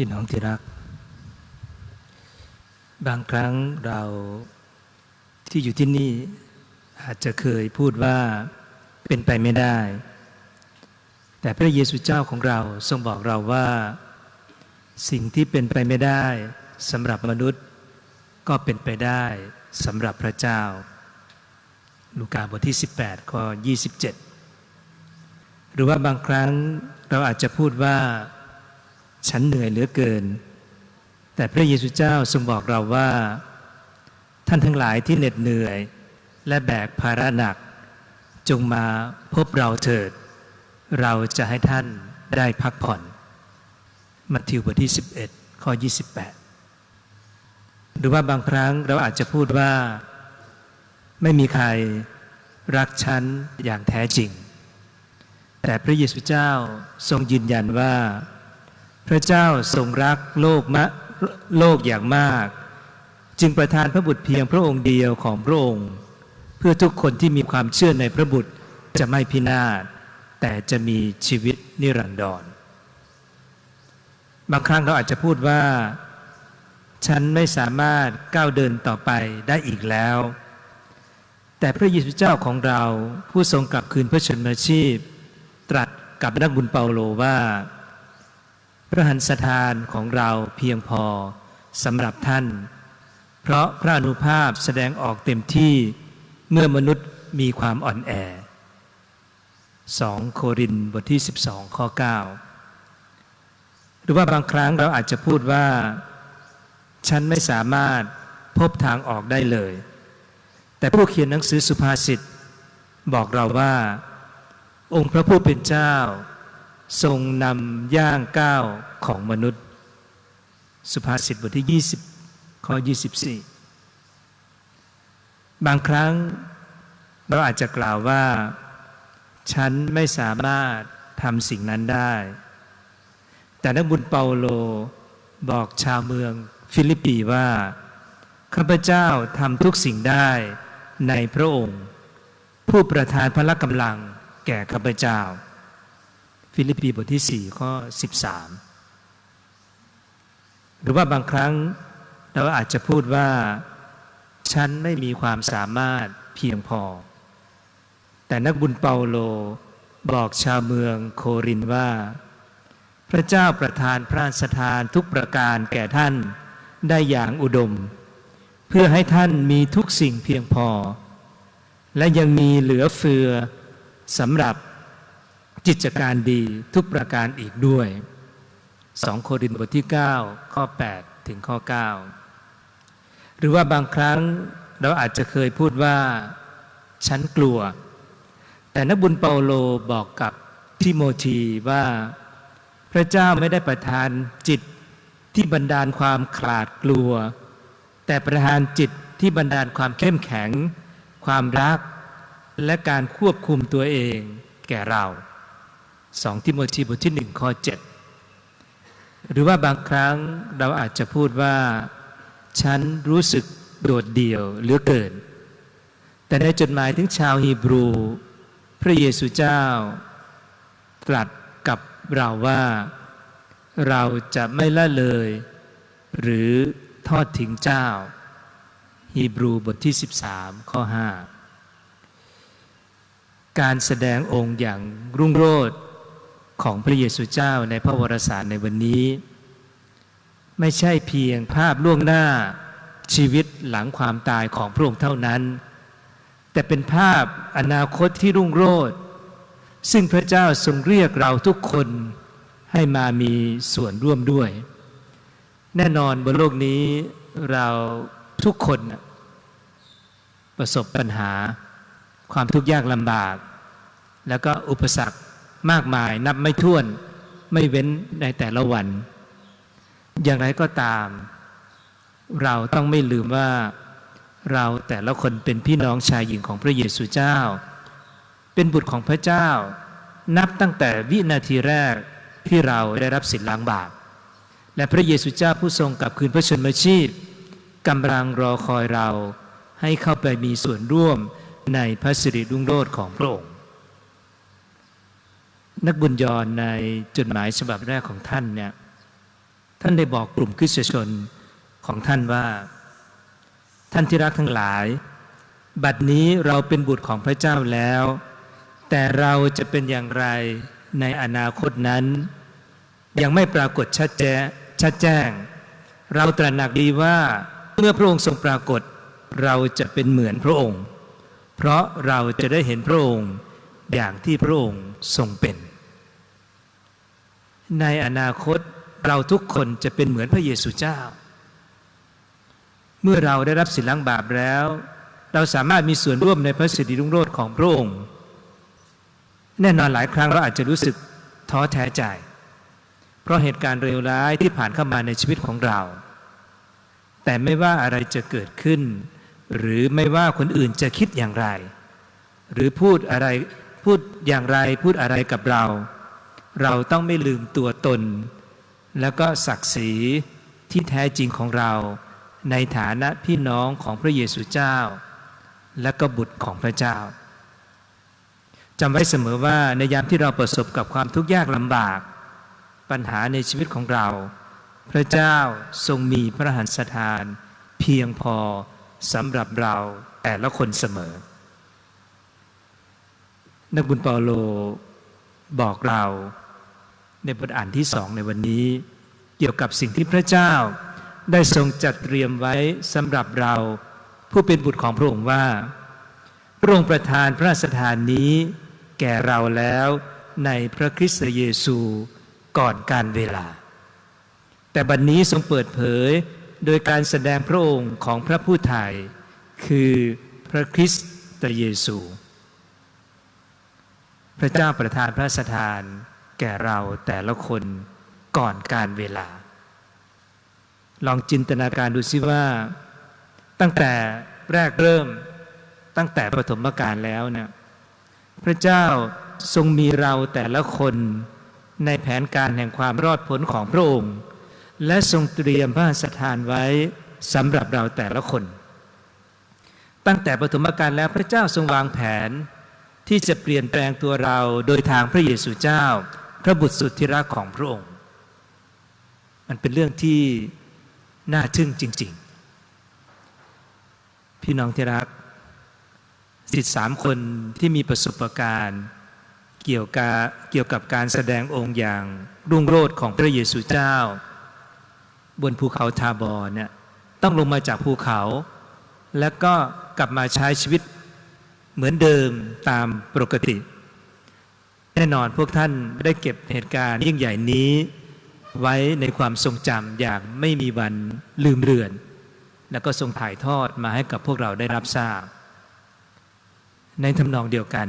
พี่น้องที่รัก บางครั้งเราที่อยู่ที่นี่อาจจะเคยพูดว่าเป็นไปไม่ได้ แต่พระเยซูเจ้าของเราทรงบอกเราว่า สิ่งที่เป็นไปไม่ได้สำหรับมนุษย์ ก็เป็นไปได้สำหรับพระเจ้า ลูกาบทที่ 18ข้อ27 หรือว่าบางครั้งเราอาจจะพูดว่า ฉันเหนื่อยเหลือเกิน แต่พระเยซูเจ้าทรงบอกเราว่า ท่านทั้งหลายที่เหน็ดเหนื่อย และแบกภาระหนัก จงมาพบเราเถิด เราจะให้ท่านได้พักผ่อนมัทธิวบทที่ 11 ข้อ 28 หรือว่าบางครั้งเราอาจจะพูดว่า ไม่มีใครรักฉันอย่างแท้จริง แต่พระเยซูเจ้าทรงยืนยันว่า พระเจ้าทรงรักโลกมะโลกอย่างมาก จึงประทานพระบุตรเพียงพระองค์เดียวของพระองค์ เพื่อทุกคนที่มีความเชื่อในพระบุตรจะไม่พินาศแต่จะมีชีวิตนิรันดรบางครั้งเราอาจจะพูดว่า ฉันไม่สามารถก้าวเดินต่อไปได้อีกแล้ว แต่พระเยซูเจ้าของเราผู้ทรงกลับคืนพระชนมาชีพ ตรัสกับนักบุญเปาโลว่า ระหันสถานของเราเพียงพอสำหรับท่าน เพราะพระอนุภาพแสดงออกเต็มที่เมื่อมนุษย์มีความอ่อนแอ 2 โครินบทที่ 12 ข้อ 9 หรือว่าบางครั้งเราอาจจะพูดว่า ฉันไม่สามารถพบทางออกได้เลย แต่ผู้เขียนหนังสือสุภาษิตบอกเราว่า องค์พระผู้เป็นเจ้า ทรงนำย่างก้าวของมนุษย์ สุภาษิตบทที่ 20 ข้อ 24 บางครั้งเราอาจจะกล่าวว่า ฉันไม่สามารถทำสิ่งนั้นได้ แต่นักบุญเปาโลบอกชาวเมืองฟิลิปปีว่า ข้าพเจ้าทำทุกสิ่งได้ในพระองค์ ผู้ประทานพละกำลังแก่ข้าพเจ้า ฟิลิปปีบทที่ 4 ข้อ 13 หรือว่าบางครั้งเราอาจจะพูดว่า ฉันไม่มีความสามารถเพียงพอ แต่นักบุญเปาโลบอกชาวเมืองโครินว่า พระเจ้าประทานพระสถานทุกประการแก่ท่านได้อย่างอุดม เพื่อให้ท่านมีทุกสิ่งเพียงพอ และยังมีเหลือเฟือสำหรับ กิจการดีทุกประการอีกด้วย 2 โครินธ์บทที่ 9 ข้อ 8 ถึงข้อ 9 หรือว่าบางครั้งเราอาจจะเคยพูดว่าฉันกลัว แต่นักบุญเปาโลบอกกับทิโมธีว่า พระเจ้าไม่ได้ประทานจิตที่บันดาลความขลาดกลัว แต่ประทานจิตที่บันดาลความเข้มแข็ง ความรัก และการควบคุมตัวเองแก่เรา 2ทิโมธีบทที่ 1 ข้อ 7 หรือว่าบางครั้งเราอาจจะพูดว่า ฉันรู้สึกโดดเดี่ยวเหลือเกิน แต่ในจดหมายถึงชาวฮีบรู พระเยซูเจ้า ตรัสกับเราว่าเราจะไม่ละเลย หรือทอดทิ้งเจ้า ฮีบรูบทที่ 13 ข้อ 5 การแสดงองค์อย่างรุ่งโรจน์ ของพระเยซูเจ้าในพระวรสารในวันนี้ ไม่ใช่เพียงภาพล่วงหน้าชีวิตหลังความตายของพระองค์เท่านั้น แต่เป็นภาพอนาคตที่รุ่งโรจน์ซึ่งพระเจ้าทรงเรียกเราทุกคนให้มามีส่วนร่วมด้วย แน่นอนบนโลกนี้เราทุกคนประสบปัญหาความทุกข์ยากลำบาก แล้วก็อุปสรรค มากมายนับไม่ถ้วนไม่เว้นในแต่ละวัน อย่างไรก็ตาม เราต้องไม่ลืมว่าเราแต่ละคนเป็นพี่น้องชายหญิงของพระเยซูเจ้า เป็นบุตรของพระเจ้า นับตั้งแต่วินาทีแรกที่เราได้รับสิทธิล้างบาปและพระเยซูเจ้าผู้ทรงกลับคืนพระชนมชีพกำลังรอคอยเราให้เข้าไปมีส่วนร่วมในพระสิริรุ่งโรจน์ของพระองค์ นักบุญยอนในจดหมายฉบับแรกของท่านเนี่ยท่านได้บอกกลุ่มคริสตชนของท่านว่า ท่านที่รักทั้งหลาย บัดนี้เราเป็นบุตรของพระเจ้าแล้ว แต่เราจะเป็นอย่างไรในอนาคตนั้น ยังไม่ปรากฏชัดแจ้ชัดแจ้ง เราตระหนักดีว่าเมื่อพระองค์ทรงปรากฏ เราจะเป็นเหมือนพระองค์ เพราะเราจะได้เห็นพระองค์อย่างที่พระองค์ทรงเป็น ในอนาคตเราทุกคนจะเป็นเหมือนพระเยซูเจ้า เมื่อเราได้รับสินล้างบาปแล้ว เราสามารถมีส่วนร่วมในพระสิทธิรุ่งโรจน์ของพระองค์ แน่นอนหลายครั้งเราอาจจะรู้สึกท้อแท้ใจ เพราะเหตุการณ์เลวร้ายที่ผ่านเข้ามาในชีวิตของเรา แต่ไม่ว่าอะไรจะเกิดขึ้น หรือไม่ว่าคนอื่นจะคิดอย่างไร หรือพูดอะไรพูดอย่างไรพูดอะไรกับเรา เราต้องไม่ลืมตัวตน แล้วก็ศักดิ์ศรีที่แท้จริงของเรา ในฐานะพี่น้องของพระเยซูเจ้า และก็บุตรของพระเจ้าจำไว้เสมอว่าในยามที่เราประสบกับความทุกข์ยากลำบาก ปัญหาในชีวิตของเรา พระเจ้าทรงมีพระหันสถาน เพียงพอสำหรับเราแต่ละคนเสมอ นักบุญเปาโลบอกเรา ในบทอ่านที่สองในวันนี้ เกี่ยวกับสิ่งที่พระเจ้า ได้ทรงจัดเตรียมไว้สำหรับเรา ผู้เป็นบุตรของพระองค์ว่า พระองค์ประทานพระราชทานนี้ แก่เราแล้วในพระคริสต์เยซูก่อนการเวลา แต่บัดนนี้ทรงเปิดเผยโดยการแสดงพระองค์ของพระผู้ไทย คือพระคริสต์เยซู พระเจ้าประทานพระราชทาน แก่เราแต่ละคนก่อนการเวลา ลองจินตนาการดูสิว่า ตั้งแต่แรกเริ่ม ตั้งแต่ปฐมกาลแล้วเนี่ยพระเจ้าทรงมีเราแต่ละคนในแผนการแห่งความรอดพ้นของพระองค์ และทรงเตรียมพระราชทานไว้สำหรับเราแต่ละคน ตั้งแต่ปฐมกาลแล้วพระเจ้าทรงวางแผนที่จะเปลี่ยนแปลงตัวเราโดยทางพระเยซูเจ้า ระบุตรสุดที่รักของพระองค์ มันเป็นเรื่องที่น่าทึ่งจริง ๆ พี่น้องที่รักสิทธิสามคนที่มีประสบการณ์เกี่ยวกับเกี่ยวกับการแสดงองค์อย่างรุ่งโรจน์ของพระเยซูเจ้า บนภูเขาทาบอเนี่ยต้องลงมาจากภูเขา แล้วก็กลับมาใช้ชีวิตเหมือนเดิมตามปกติ แน่นอนพวกท่านได้เก็บเหตุการณ์ยิ่งใหญ่นี้ไว้ในความทรงจำอย่างไม่มีวันลืมเลือน แล้วก็ทรงถ่ายทอดมาให้กับพวกเราได้รับทราบ ในทำนองเดียวกัน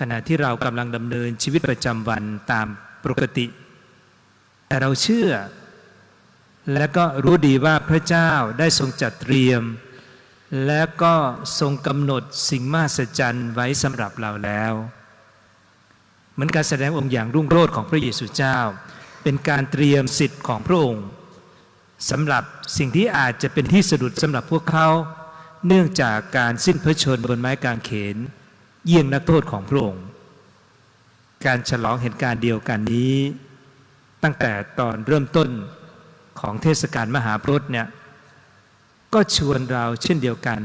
ขณะที่เรากำลังดำเนินชีวิตประจำวันตามปกติ แต่เราเชื่อ และก็รู้ดีว่าพระเจ้าได้ทรงจัดเตรียม และก็ทรงกำหนดสิ่งมหัศจรรย์ไว้สำหรับเราแล้ว เหมือนการแสดงองค์อย่างรุ่งโรจน์ของพระเยซูเจ้า เป็นการเตรียมสิทธิ์ของพระองค์สำหรับสิ่งที่อาจจะเป็นที่สะดุดสำหรับพวกเขา เนื่องจากการสิ้นพระชนบนไม้กางเขน เยี่ยงนักโทษของพระองค์ การฉลองเหตุการณ์เดียวกันนี้ ตั้งแต่ตอนเริ่มต้นของเทศกาลมหาพรตเนี่ยก็ชวนเราเช่นเดียวกัน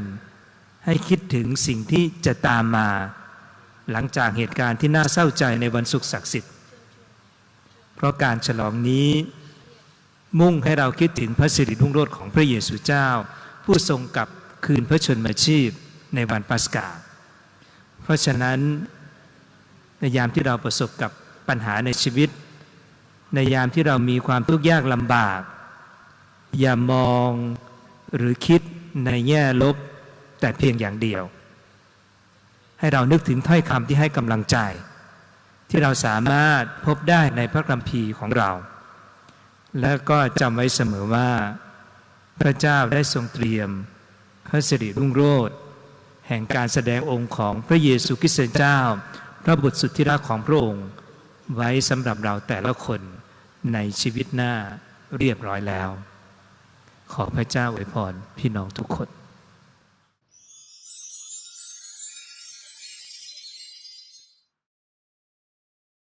ให้คิดถึงสิ่งที่จะตามมา หลังจากเหตุการณ์ที่น่าเศร้าใจในวันศุกร์ศักดิ์สิทธิ์ เพราะการฉลองนี้มุ่งให้เราคิดถึงพระสิริรุ่งโรจน์ของพระเยซูเจ้า ผู้ทรงกับคืนพระชนมาชีพในวันปัสกา เพราะฉะนั้นในยามที่เราประสบกับปัญหาในชีวิต ในยามที่เรามีความทุกข์ยากลำบาก อย่ามองหรือคิดในแง่ลบแต่เพียงอย่างเดียว ให้เรานึกถึงถ้อยคำที่ให้กำลังใจ ที่เราสามารถพบได้ในพระคัมภีร์ของเรา และก็จำไว้เสมอว่า พระเจ้าได้ทรงเตรียม พระสิริรุ่งโรจน์แห่งการแสดงองค์ของพระเยซูคริสต์เจ้า พระบุตรสุดที่รักของพระองค์ ไว้สำหรับเราแต่ละคนในชีวิตหน้าเรียบร้อยแล้ว ขอพระเจ้าอวยพรพี่น้องทุกคน